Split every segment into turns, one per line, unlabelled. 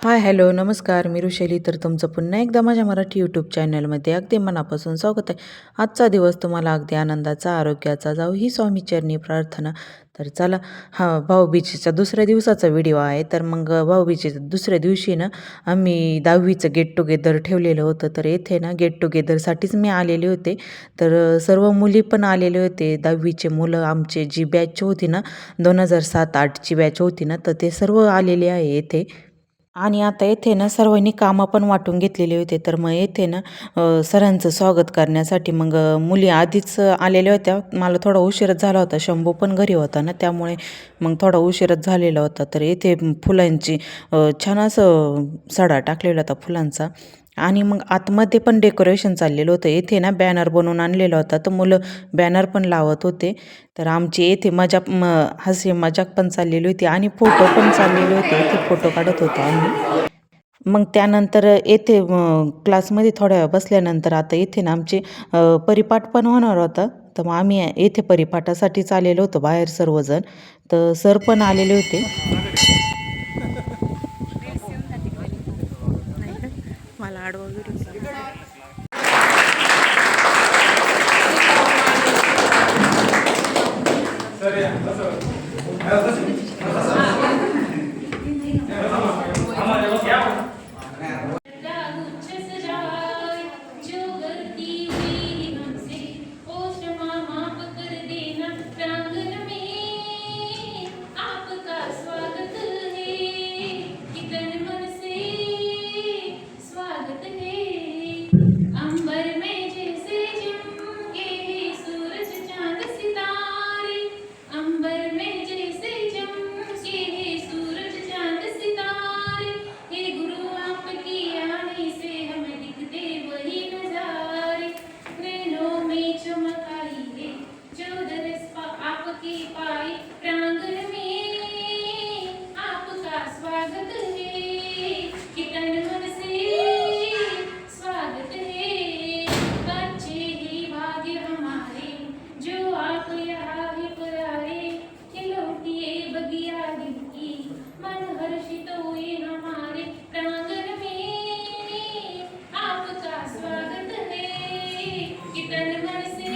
Hi hello नमस्कार मी ऋषैली. तर तुमचं पुन्हा एकदा माझ्या मराठी यूट्यूब चॅनलमध्ये अगदी मनापासून स्वागत आहे. आजचा दिवस तुम्हाला अगदी आनंदाचा आरोग्याचा जाऊ ही स्वामी चरणी प्रार्थना. तर चला हा भाऊबीजेचा दुसऱ्या दिवसाचा व्हिडिओ आहे. तर मग भाऊबीजेच्या दुसऱ्या दिवशी ना आम्ही दहावीचं गेट टुगेदर ठेवलेलं होतं. तर येथे ना गेट टुगेदरसाठीच मी आलेले होते. तर सर्व मुली पण आलेले होते. दहावीचे मुलं आमचे जी बॅच होती ना दोन हजार सात आठची बॅच होती ना तर ते सर्व आलेले आहे येथे. आणि आता येथे ना सर्वांनी कामं पण वाटून घेतलेले होते. तर मग येथे ना सरांचं स्वागत करण्यासाठी मग मुली आधीच आलेल्या होत्या. मला थोडा उशीरच झाला होता. शंभू पण घरी होता ना त्यामुळे मग थोडा उशीरच झालेला होता. तर येथे फुलांची छान असं सडा टाकलेला होता फुलांचा. आणि मग आतमध्ये पण डेकोरेशन चाललेलं होतं. येथे ना बॅनर बनवून आणलेला होता. तर मुलं बॅनर पण लावत होते. तर आमची येथे मजाक म हसी मजाक पण चाललेली होती आणि फोटो पण चाललेले होते. येथे फोटो काढत होतो आम्ही. मग त्यानंतर येथे क्लासमध्ये थोड्या वेळ बसल्यानंतर आता येथे ना आमचे परिपाठ पण होणार होता. तर मग आम्ही येथे परिपाठासाठी आलेलो होतो बाहेर सर्वजण. तर सर पण आलेले होते.
झाड वगैरे Gracias. है कि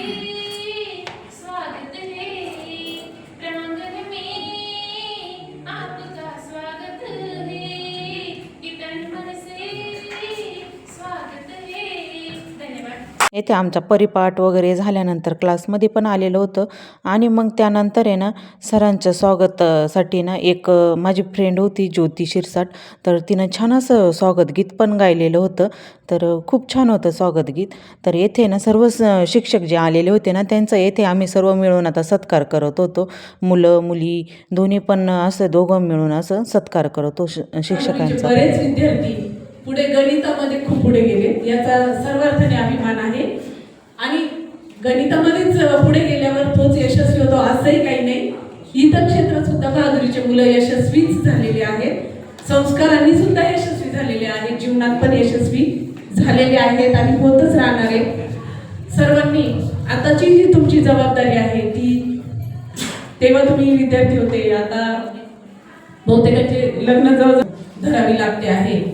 येथे आमचा परिपाठ वगैरे झाल्यानंतर क्लासमध्ये पण आलेलं होतं. आणि मग त्यानंतर आहे ना सरांच्या स्वागतासाठी ना एक माझी फ्रेंड होती ज्योती शिरसाट. तर तिनं छान असं स्वागत गीत पण गायलेलं होतं. तर खूप छान होतं स्वागत गीत. तर येथे ना सर्व स- शिक्षक जे आलेले होते ना त्यांचा येथे आम्ही सर्व मिळून आता सत्कार करत होतो. मुलं मुली दोन्ही पण असं दोघं मिळून असं सत्कार करत होतो शिक्षकांचा.
विद्यार्थी पुढे गणितामध्ये खूप पुढे गेले. याचा सर्वार्थाने अभिमान आहे. आणि गणितामध्येच पुढे गेल्यावर तोच यशस्वी होतो असंही काही नाही. इतर क्षेत्रात सुद्धा बहादुरीचे मुलं यशस्वीच झालेले आहेत. संस्कारांनी सुद्धा यशस्वी झालेले आहेत. जीवनात पण यशस्वी झालेले आहेत आणि होतच राहणार आहेत सर्वांनी आताची जी तुमची जबाबदारी आहे ती तेव्हा तुम्ही विद्यार्थी होते. आता बहुतेकांचे लग्न जवळ धरावी लागते आहे.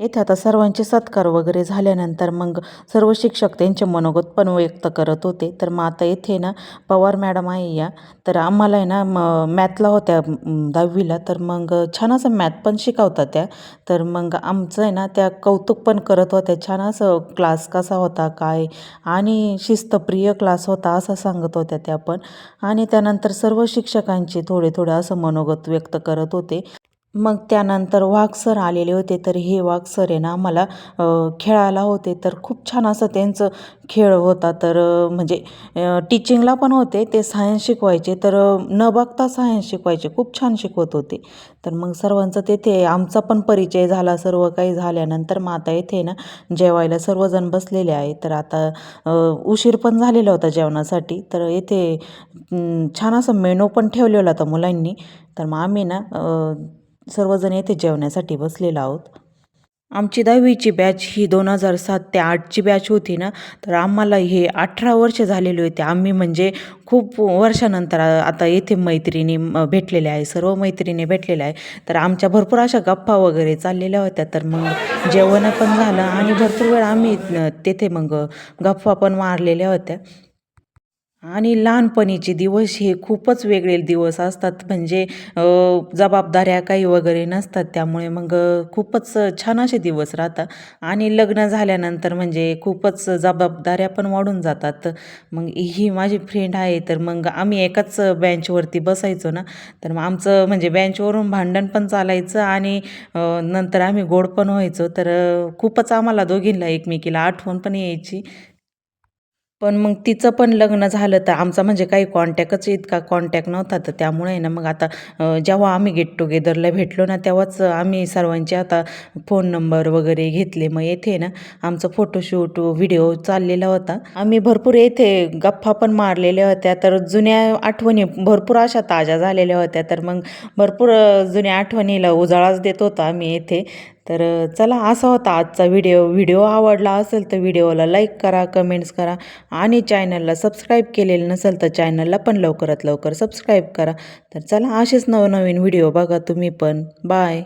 येथे आता सर्वांचे सत्कार वगैरे झाल्यानंतर मग सर्व शिक्षक त्यांचे मनोगत पण व्यक्त करत होते. तर मग आता येथे ना पवार मॅडम आहे या. तर आम्हाला आहे ना म मॅथला होत्या दहावीला. तर मग छान असं मॅथ पण शिकवतात त्या. तर मग आमचं आहे ना त्या कौतुक पण करत होत्या. छान असं क्लास कसा होता काय? आणि शिस्तप्रिय क्लास होता असं सांगत होत्या त्या पण. आणि त्यानंतर सर्व शिक्षकांचे थोडे थोडे असं मनोगत व्यक्त करत होते. मग त्यानंतर वाघ सर आलेले होते. तर हे वाघ सर आहे ना आम्हाला खेळायला होते. तर खूप छान असं त्यांचं खेळ होता. तर म्हणजे टीचिंगला पण होते. ते सायन्स शिकवायचे. तर न बघता सायन्स शिकवायचे. खूप छान शिकवत होते. तर मग सर्वांचं तेथे आमचा पण परिचय झाला. सर्व काही झाल्यानंतर मग आता येथे ना जेवायला सर्वजण बसलेले आहे तर आता उशीर पण झालेला होता जेवणासाठी. तर येथे छान असं मेनू पण ठेवलेला होता मुलांनी. तर मग आम्ही ना सर्वजण येथे जेवण्यासाठी बसलेलो आहोत. आमची दहावीची बॅच ही दोन हजार सात ते आठची बॅच होती ना. तर आम्हाला हे अठरा वर्ष झालेली होती. आम्ही म्हणजे खूप वर्षानंतर आता येथे मैत्रिणी म- भेटलेल्या आहे. सर्व मैत्रिणी भेटलेल्या आहे. तर आमच्या भरपूर अशा गप्पा वगैरे चाललेल्या होत्या. तर मग जेवण पण झालं आणि भरपूर वेळ आम्ही तेथे मग गप्पा पण मारलेल्या होत्या. आणि लहानपणीचे दिवस हे खूपच वेगळे दिवस असतात. म्हणजे जबाबदाऱ्या काही वगैरे नसतात. त्यामुळे मग खूपच छान असे दिवस राहतात. आणि लग्न झाल्यानंतर म्हणजे खूपच जबाबदाऱ्या पण वाढून जातात. मग ही माझी फ्रेंड आहे तर मग आम्ही एकाच बेंचवरती बसायचो ना. तर मग आमचं म्हणजे बेंचवरून भांडण पण चालायचं आणि नंतर आम्ही गोड पण व्हायचो. तर खूपच आम्हाला दोघींना एकमेकीला आठवण पण यायची. पण मग तिचं पण लग्न झालं तर आमचा म्हणजे काही कॉन्टॅक्टच इतका कॉन्टॅक्ट नव्हता. तर त्यामुळे ना मग आता जेव्हा आम्ही गेट टुगेदरला भेटलो ना तेव्हाच आम्ही सर्वांचे आता फोन नंबर वगैरे घेतले. मग येथे ना आमचं फोटोशूट व्हिडिओ चाललेला होता. आम्ही भरपूर येथे गप्पा पण मारलेल्या होत्या. तर जुन्या आठवणी भरपूर अशा ताज्या झालेल्या होत्या. तर मग भरपूर जुन्या आठवणीला उजाळाच देत होतो आम्ही येथे. तर चला असा होता आजचा व्हिडिओ व्हिडिओ आवडला असेल तर व्हिडिओला लाईक करा कमेंट्स करा आणि चॅनलला सबस्क्राईब केलेलं नसेल तर चॅनलला पण लवकरात लवकर सबस्क्राईब करा. तर चला असेच नवनवीन व्हिडिओ बघा तुम्ही पण. बाय